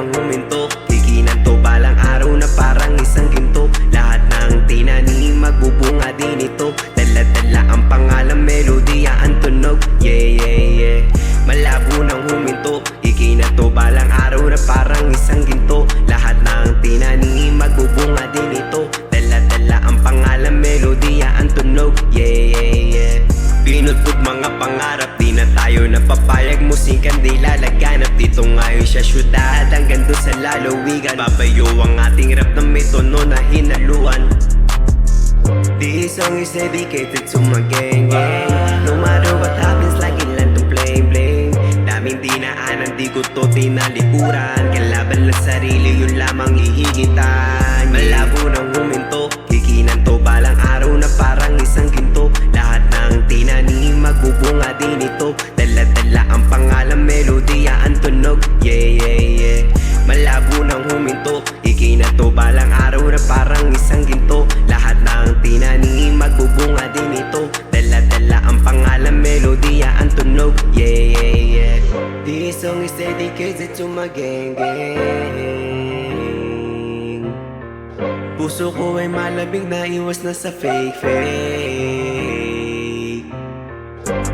pang huminto Kikinan to balang araw na parang isang ginto. Lahat ng tinanim magbubunga din ito. Dala-dala ang pangalan, melodiya ang tunog Yeah, yeah, yeah. Malabo nang huminto. Ikinan to balang araw na parang isang ginto. Lahat ng tinanim magbubunga din ito. Dala-dala ang pangalan, melodiya ang tunog Yeah, yeah, yeah. Pinutod mga pangarap Di na tayo napapayag. Musikan di lalaganap Dito ngayon siya shoot hanggang doon sa lalawigan. Babayo ang ating rap na may tono na hinaluan. This song is dedicated to my gang gang No matter what happens, lagi lang tong bling bling Daming dinaanan, di ko to tinalikuran. Kalaban lang sarili, yun lamang ihigitan Malabo nang huminto, isang ginto. Lahat ng tinanim, magbubunga din ito. Dala-dala ang pangalan, melodiya ang tunog. Yeah, yeah, yeah. This song is dedicated to my gang, gang. Puso ko ay malabig na iwas na sa fake, fake.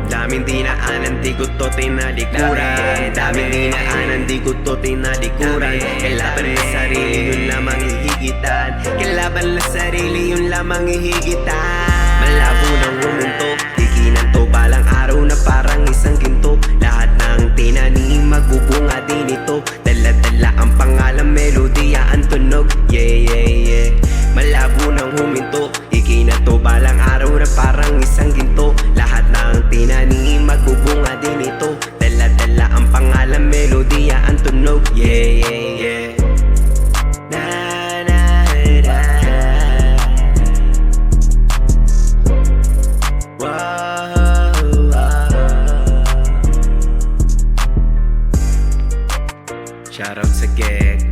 Daming dinaanan, di ko to tinalikuran. Daming dinaanan, di ko to tinalikuran. Kailaban na sarili, ihigitan Laban lang sarili, yun lamang ihigitan Malabo ng umunto, hikinan to Balang araw na parang isang ginto. Lahat ng tinanim, magbubunga din ito. Dala-dala ang pangalan, melodiya ah, ang tunog Yeah, yeah, yeah. Malabo ng huminto, ikinan to Balang araw na parang isang ginto. Lahat ng tinanim, magbubunga din ito. Dala-dala ang pangalan, melodiya ah, ang tunog Yeah, yeah, yeah. Shout out to Gag.